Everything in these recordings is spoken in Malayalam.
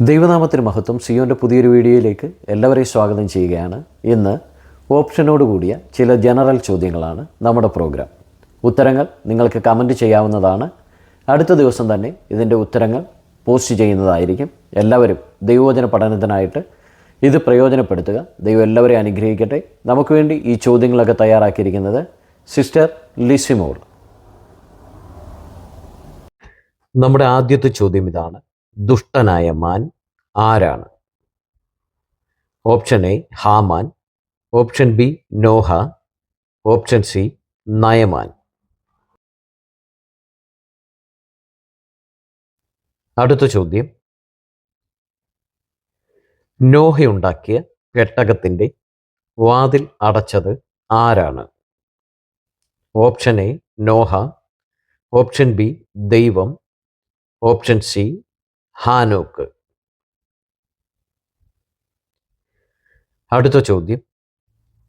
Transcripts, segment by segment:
ദൈവനാമത്തിന് മഹത്വം സിയോന്റെ പുതിയൊരു വീഡിയോയിലേക്ക് എല്ലാവരെയും സ്വാഗതം ചെയ്യുകയാണ്. ഇന്ന് ഓപ്ഷനോട് കൂടിയ ചില ജനറൽ ചോദ്യങ്ങളാണ് നമ്മുടെ പ്രോഗ്രാം. ഉത്തരങ്ങൾ നിങ്ങൾക്ക് കമന്റ് ചെയ്യാവുന്നതാണ്. അടുത്ത ദിവസം തന്നെ ഇതിന്റെ ഉത്തരങ്ങൾ പോസ്റ്റ് ചെയ്യുന്നതായിരിക്കും. എല്ലാവരും ദൈവവചന പഠനത്തിനായിട്ട് ഇത് പ്രയോജനപ്പെടുത്തുക. ദൈവം എല്ലാവരെയും അനുഗ്രഹിക്കട്ടെ. നമുക്ക് വേണ്ടി ഈ ചോദ്യങ്ങളൊക്കെ തയ്യാറാക്കിയിരിക്കുന്നത് സിസ്റ്റർ ലിസിമോൾ നമ്മുടെ ആദ്യത്തെ ചോദ്യം ഇതാണ്. ദുഷ്ടനായ മാൻ ആരാണ്? Option A Haman. Option B Noah. Option C Naaman. അടുത്ത ചോദ്യം. നോഹയുണ്ടാക്കിയ പെട്ടകത്തിന്റെ വാതിൽ അടച്ചത് ആരാണ്? Option A Noah. Option B ദൈവം. Option C Enoch. അടുത്ത ചോദ്യം.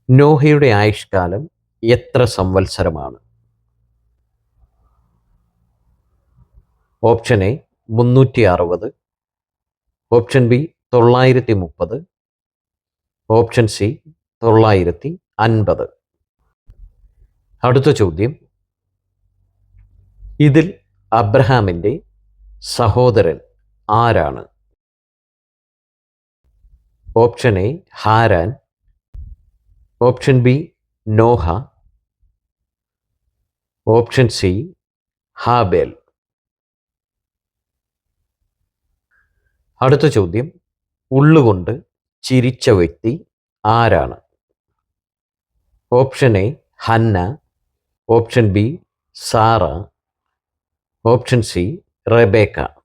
നോഹയുടെ ആയുഷ്കാലം എത്ര സംവത്സരമാണ്? ഓപ്ഷൻ എ മുന്നൂറ്റി അറുപത് ഓപ്ഷൻ ബി തൊള്ളായിരത്തി മുപ്പത് ഓപ്ഷൻ സി തൊള്ളായിരത്തി അൻപത് അടുത്ത ചോദ്യം. ഇതിൽ അബ്രഹാമിന്റെ സഹോദരൻ ആരാണ്? Option A Haran. Option B Noah. Option C Abel. അടുത്ത ചോദ്യം ഉള്ളുകൊണ്ട് ചിരിച്ച വ്യക്തി ആരാണ്? Option A Hannah. Option B Sarah. Option C Rebecca.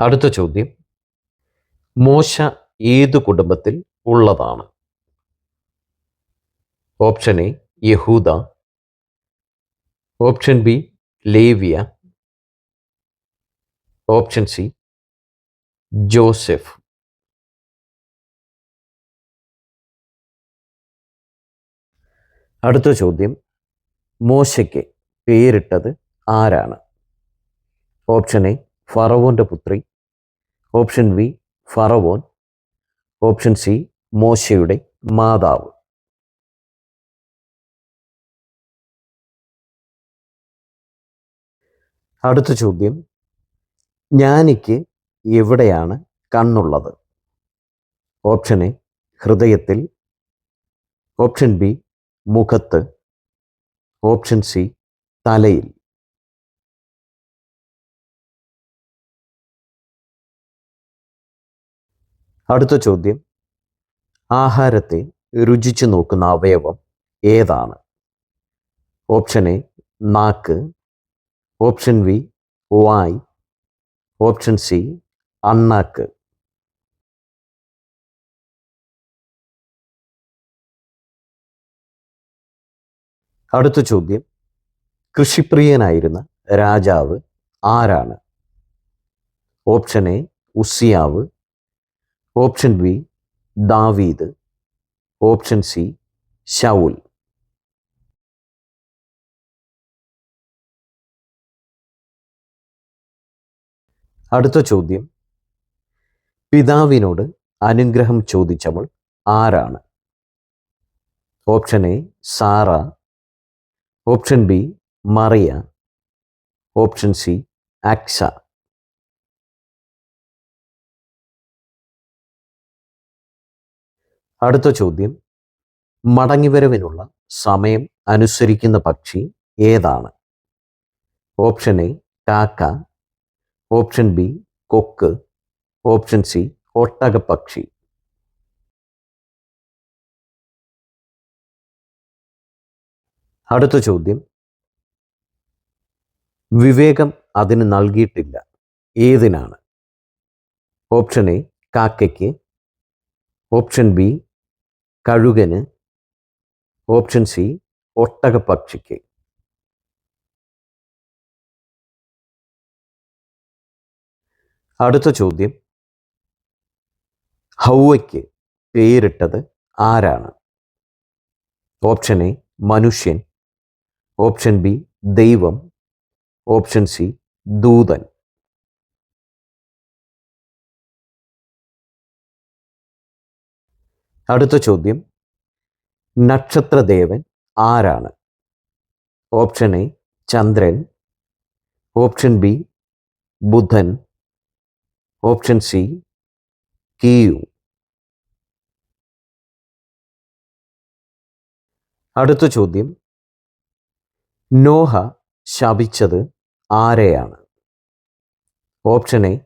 അടുത്ത ചോദ്യം. മോശ ഏത് കുടുംബത്തിൽ ഉള്ളതാണ്? ഓപ്ഷൻ എ യഹൂദ. Option B ലേവിയ. Option C Joseph. അടുത്ത ചോദ്യം. മോശയ്ക്ക് പേരിട്ടത് ആരാണ്? ഓപ്ഷൻ എ ഫറവോന്റെ പുത്രി. ഓപ്ഷൻ ബി ഫറവോൻ. ഓപ്ഷൻ സി മോശയുടെ മാതാവ്. അടുത്ത ചോദ്യം ജ്ഞാനിക്ക് എവിടെയാണ് കണ്ണുള്ളത്? ഓപ്ഷൻ എ ഹൃദയത്തിൽ. ഓപ്ഷൻ ബി മുഖത്ത്. ഓപ്ഷൻ സി തലയിൽ. അടുത്ത ചോദ്യം. ആഹാരത്തെ രുചിച്ചു നോക്കുന്ന അവയവം ഏതാണ്? ഓപ്ഷൻ എ നാക്ക്. ഓപ്ഷൻ ബി വായ്. ഓപ്ഷൻ സി അണ്ണാക്ക്. അടുത്ത ചോദ്യം. കൃഷിപ്രിയനായിരുന്ന രാജാവ് ആരാണ്? ഓപ്ഷൻ എ ഉസിയാവ്. ഓപ്ഷൻ ബി ദാവീദ്. ഓപ്ഷൻ സി ഷൗൽ അടുത്ത ചോദ്യം. പിതാവിനോട് അനുഗ്രഹം ചോദിച്ചവൾ ആരാണ്? Option A Sarah. Option B Mariya. Option C Achsah അടുത്ത ചോദ്യം. മടങ്ങിവരവിനുള്ള സമയം അനുസരിക്കുന്ന പക്ഷി ഏതാണ്? ഓപ്ഷൻ എ കാക്ക. ഓപ്ഷൻ ബി കൊക്ക്. ഓപ്ഷൻ സി ഒട്ടകപ്പക്ഷി. അടുത്ത ചോദ്യം. വിവേകം അതിന് നൽകിയിട്ടില്ല. ഏതിനാണ്? ഓപ്ഷൻ എ കാക്കയ്ക്ക്. ഓപ്ഷൻ ബി കഴുകന് ഓപ്ഷൻ സി ഒട്ടകപ്പക്ഷിക്ക് അടുത്ത ചോദ്യം. ഹൗവയ്ക്ക് പേരിട്ടത് ആരാണ്? ഓപ്ഷൻ എ മനുഷ്യൻ. ഓപ്ഷൻ ബി ദൈവം. ഓപ്ഷൻ സി ദൂതൻ. അടുത്ത ചോദ്യം. നക്ഷത്രദേവൻ ആരാണ്? ഓപ്ഷൻ എ ചന്ദ്രൻ. ഓപ്ഷൻ ബി ബുധൻ. ഓപ്ഷൻ സി കിയു. അടുത്ത ചോദ്യം. നോഹ ശപിച്ചത് ആരെയാണ്? Option A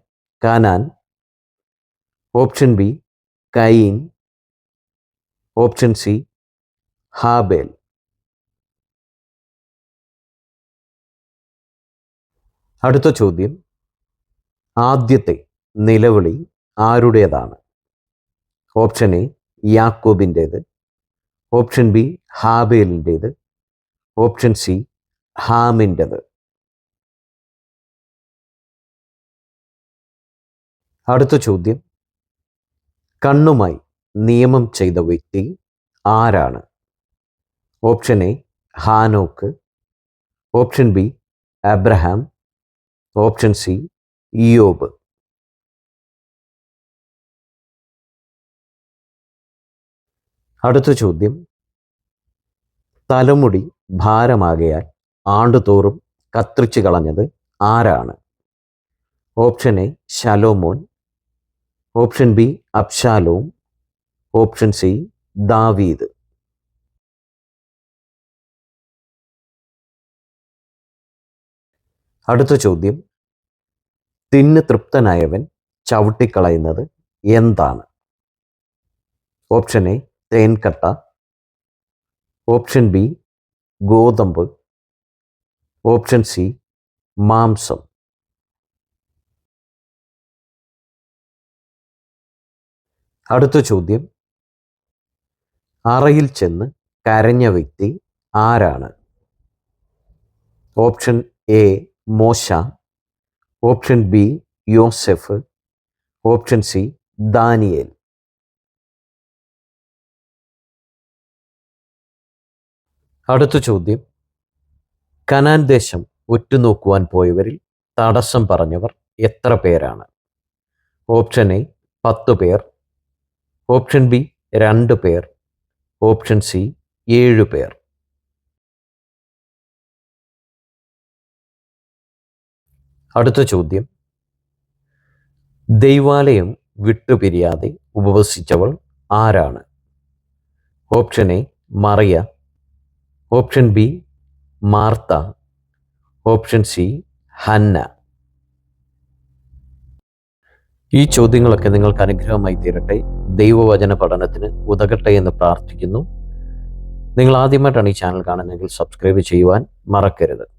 Canaan. Option B Cain. Option C ഹാബേൽ. അടുത്ത ചോദ്യം ആദ്യത്തെ നിലവിളി ആരുടേതാണ്? ഓപ്ഷൻ എ യാക്കോബിന്റേത്. ഓപ്ഷൻ ബി ഹാബേലിന്റേത്. ഓപ്ഷൻ സി ഹാമിന്റെത്. അടുത്ത ചോദ്യം കണ്ണുമായി നിയമം ചെയ്ത വ്യക്തി ആരാണ്? Option A Hanok. Option B Abraham. Option C Iyob. അടുത്ത ചോദ്യം. തലമുടി ഭാരമാകയാൽ ആണ്ടുതോറും കത്രിച്ചു കളഞ്ഞത് ആരാണ്? ഓപ്ഷൻ എ ശലോമോൻ. ഓപ്ഷൻ ബി അബ്ഷാലോം ഓപ്ഷൻ സി ദാവീദ്. അടുത്ത ചോദ്യം തിന്ന് തൃപ്തനായവൻ ചവിട്ടിക്കളയുന്നത് എന്താണ്? ഓപ്ഷൻ എ തേൻകട്ട. ഓപ്ഷൻ ബി ഗോതമ്പ്. ഓപ്ഷൻ സി മാംസം. അടുത്ത ചോദ്യം അറയിൽ ചെന്ന് കരഞ്ഞ വ്യക്തി ആരാണ്? ഓപ്ഷൻ എ മോശ. ഓപ്ഷൻ ബി യോസെഫ്. Option C Daniel. അടുത്ത ചോദ്യം. കനാൻ ദേശം ഉറ്റുനോക്കുവാൻ പോയവരിൽ തടസ്സം പറഞ്ഞവർ എത്ര പേരാണ്? ഓപ്ഷൻ എ പത്ത് പേർ. ഓപ്ഷൻ ബി രണ്ട് പേർ. ഓപ്ഷൻ സി ഏഴ് പേർ. അടുത്ത ചോദ്യം. ദൈവാലയം വിട്ടുപിരിയാതെ ഉപവസിച്ചവൾ ആരാണ്? Option A Mariya. Option B Martha. Option C Hannah. ഈ ചോദ്യങ്ങളൊക്കെ നിങ്ങൾക്ക് അനുഗ്രഹമായി തീരട്ടെ. ദൈവവചന പഠനത്തിന് ഉതകട്ടെ എന്ന് പ്രാർത്ഥിക്കുന്നു. നിങ്ങൾ ആദ്യമായിട്ടാണ് ഈ ചാനൽ കാണുന്നതെങ്കിൽ സബ്സ്ക്രൈബ് ചെയ്യുവാൻ മറക്കരുത്.